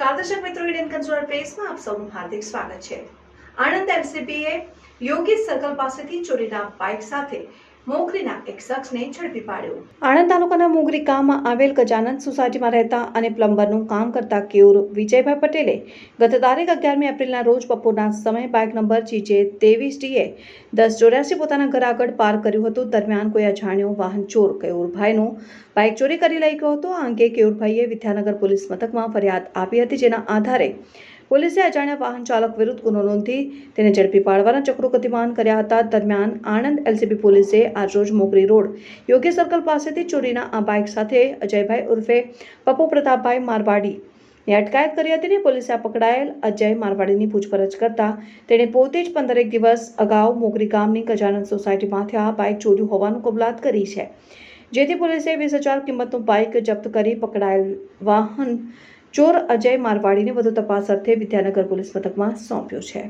નમસ્કાર, દર્શક મિત્રો, ઇન્ડિયન કન્ઝ્યુમર પ્રેસમાં આપ સૌનું હાર્દિક સ્વાગત છે. આણંદ એલસીબીએ યોગી સર્કલ પાસેથી ચોરીના બાઇક સાથે આણંદ તાલુકાના મોગરી ગામમાં આવેલ ગજાનંદ સોસાયટીમાં રહેતા અને પ્લમ્બરનું કામ કરતા કેયુર વિજયભાઈ પટેલે ગત તારીખ અગિયારમી એપ્રિલના રોજ બપોરના સમયે બાઇક નંબર જીજે ત્રેવીસ ડીએ દસ ચોર્યાસી પોતાના ઘર આગળ પાર્ક કર્યું હતું. દરમિયાન કોઈ અજાણ્યો વાહન ચોર કેયુરભાઈનું બાઇક ચોરી કરી લઈ ગયો હતો. આ અંગે કેયુરભાઈએ વિદ્યાનગર પોલીસ મથકમાં ફરિયાદ આપી હતી, જેના આધારે પોલીસે અજાણ્યા વાહન ચાલક વિરુદ્ધ ગુનો નોંધી તેને ઝડપી પાડવાના ચક્રો ગતિમાન કર્યા હતા. દરમિયાન આણંદ એલસીબી પોલીસે આજરોજ મોગરી રોડ યોગ્ય સર્કલ પાસેથી ચોરીના આ બાઇક સાથે અજયભાઈ ઉર્ફે પપ્પુ પ્રતાપભાઈ મારવાડી ની અટકાયત કરી હતી ને પોલીસે પકડાયેલ અજય મારવાડીની પૂછપરછ કરતા તેણે પોતે જ પંદરેક દિવસ અગાઉ મોકરી ગામની ગજાનંદ સોસાયટીમાંથી આ બાઇક ચોર્યું હોવાનું કબૂલાત કરી છે. જેથી પોલીસે વીસ હજાર કિંમતનું બાઇક જપ્ત કરી પકડાયેલ વાહન ચોર અજય મારવાડીને વધુ તપાસ અર્થે વિદ્યાનગર પોલીસ મથકમાં સોંપ્યો છે.